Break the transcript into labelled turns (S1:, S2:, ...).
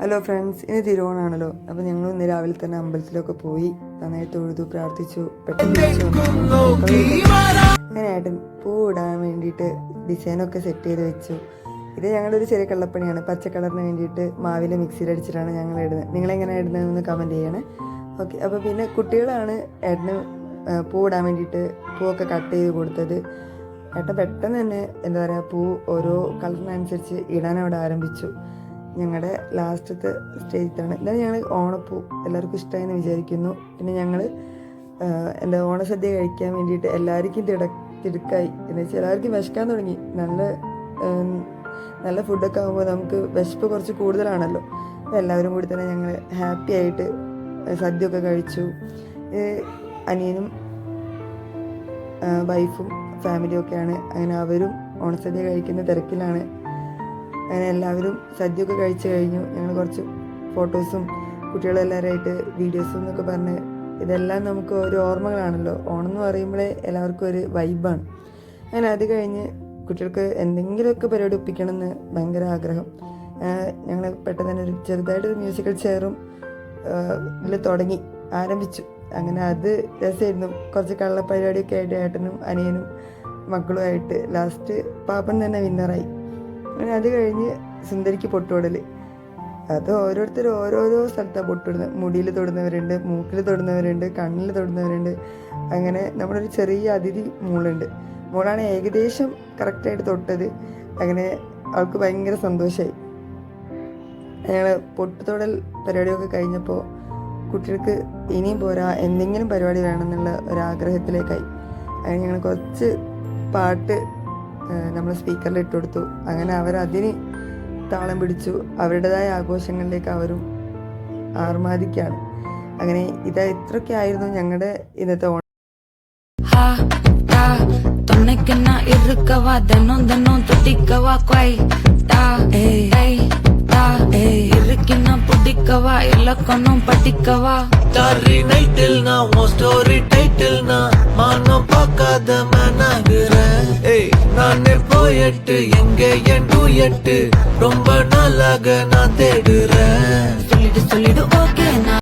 S1: Hello friends ഇന്ന് തിരുവോണാണല്ലോ. അപ്പോൾ ഞങ്ങൾ ഇന്ന് രാവിലെ തന്നെ അമ്പലത്തിലൊക്കെ പോയി നന്നായി തൊഴുതു പ്രാർത്ഥിച്ചു. അങ്ങനെ ഏട്ടൻ പൂ ഇടാൻ വേണ്ടിയിട്ട് ഡിസൈനൊക്കെ സെറ്റ് ചെയ്ത് വെച്ചു. ഇത് ഞങ്ങളുടെ ഒരു ചെറിയ കള്ളപ്പണിയാണ്. പച്ച കളറിന് വേണ്ടിയിട്ട് മാവിൽ മിക്സിയിൽ അടിച്ചിട്ടാണ് ഞങ്ങൾ ഇടുന്നത്. നിങ്ങളെങ്ങനെ ഇടുന്നതെന്ന് കമന്റ് ചെയ്യണേ. ഓക്കെ അപ്പോൾ പിന്നെ കുട്ടികളാണ് ഏട്ടന് പൂ ഇടാൻ വേണ്ടിയിട്ട് പൂവൊക്കെ കട്ട് ചെയ്ത് കൊടുത്തത്. ഏട്ടൻ പെട്ടെന്ന് തന്നെ എന്താ പറയുക പൂ ഓരോ കളറിനനുസരിച്ച് ഇടാൻ അവിടെ ആരംഭിച്ചു. ഞങ്ങളുടെ ലാസ്റ്റത്തെ സ്റ്റേജിലാണ്. എന്തായാലും ഞങ്ങൾ ഓണപ്പൂ എല്ലാവർക്കും ഇഷ്ടമായെന്ന് വിചാരിക്കുന്നു. പിന്നെ ഞങ്ങൾ എന്റെ ഓണസദ്യ കഴിക്കാൻ വേണ്ടിയിട്ട് എല്ലാവർക്കും തിട തിടുക്കായി. എന്ന് വെച്ചാൽ എല്ലാവർക്കും വിശക്കാൻ തുടങ്ങി. നല്ല നല്ല ഫുഡൊക്കെ ആകുമ്പോൾ നമുക്ക് വിശപ്പ് കുറച്ച് കൂടുതലാണല്ലോ. അപ്പോൾ എല്ലാവരും കൂടി തന്നെ ഞങ്ങൾ ഹാപ്പി ആയിട്ട് സദ്യ ഒക്കെ കഴിച്ചു അനിയനും വൈഫും ഫാമിലിയും ഒക്കെയാണ് അങ്ങനെ അവരും ഓണസദ്യ കഴിക്കുന്ന തിരക്കിലാണ്. അങ്ങനെ എല്ലാവരും സദ്യയൊക്കെ കഴിച്ചു കഴിഞ്ഞു. ഞങ്ങൾ കുറച്ച് ഫോട്ടോസും കുട്ടികളെല്ലാവരുമായിട്ട് വീഡിയോസും എന്നൊക്കെ പറഞ്ഞ് ഇതെല്ലാം നമുക്ക് ഒരു ഓർമ്മകളാണല്ലോ. ഓണം എന്ന് പറയുമ്പോഴേ എല്ലാവർക്കും ഒരു വൈബാണ്. അങ്ങനെ അത് കഴിഞ്ഞ് കുട്ടികൾക്ക് എന്തെങ്കിലുമൊക്കെ പരിപാടി ഒപ്പിക്കണം എന്ന് ഭയങ്കര ആഗ്രഹം. ഞങ്ങൾ പെട്ടെന്ന് തന്നെ ഒരു ചെറുതായിട്ടൊരു മ്യൂസിക്കൽ ചെയറും ഇതിൽ തുടങ്ങി ആരംഭിച്ചു. അങ്ങനെ അത് രസമായിരുന്നു. കുറച്ച് കള്ള പരിപാടിയൊക്കെ ആയിട്ട് ഏട്ടനും അനിയനും മക്കളുമായിട്ട്. ലാസ്റ്റ് പാപ്പൻ തന്നെ വിന്നറായി അങ്ങനെ അത് കഴിഞ്ഞ് സുന്ദരിക്ക് പൊട്ടുവിടൽ അത് ഓരോരുത്തർ ഓരോരോ സ്ഥലത്താണ് പൊട്ടിടുന്നത് മുടിയിൽ തൊടുന്നവരുണ്ട് മൂക്കിൽ തൊടുന്നവരുണ്ട് കണ്ണിൽ തൊടുന്നവരുണ്ട്. അങ്ങനെ നമ്മുടെ ഒരു ചെറിയ അതിഥി മോളുണ്ട്. മോളാണ് ഏകദേശം കറക്റ്റായിട്ട് തൊട്ടത്. അങ്ങനെ അവൾക്ക് ഭയങ്കര സന്തോഷമായി ഞങ്ങൾ പൊട്ടുതൊടൽ പരിപാടിയൊക്കെ കഴിഞ്ഞപ്പോൾ കുട്ടികൾക്ക് ഇനിയും പോരാ എന്തെങ്കിലും പരിപാടി വേണമെന്നുള്ള ഒരാഗ്രഹത്തിലേക്കായി. അങ്ങനെ ഞങ്ങൾ കുറച്ച് പാട്ട് നമ്മൾ സ്പീക്കറിൽ ഇട്ട് കൊടുത്തു അങ്ങനെ അവരതിന് താളം പിടിച്ചു അവരുടേതായ ആഘോഷങ്ങളിലേക്ക് അവരും ആർമാദിക്കാണ് അങ്ങനെ ഇത് ഇത്രയൊക്കെ ആയിരുന്നു ഞങ്ങളുടെ ഇന്നത്തെ ഓണം
S2: ஹா டா துணைக்கு நான் இருக்கவா தினம் தினம் துடிக்கவா குவை டா ஏய் ஏய், டா ஏய் இருக்கு நான் பிடிக்கவா இலக்கணம் படிக்கவா
S3: டாரி நைட்டில் நான் உன் ஸ்டோரி டைட்டில் நான் மானம் பார்க்காத மேனாகிறேன் ஏய் நானே போயட்டு எங்க என் டூயட்டு ரொம்ப நாளாக நான் தேடுறேன்.
S2: சொல்லிட்டு சொல்லிடு ஓகே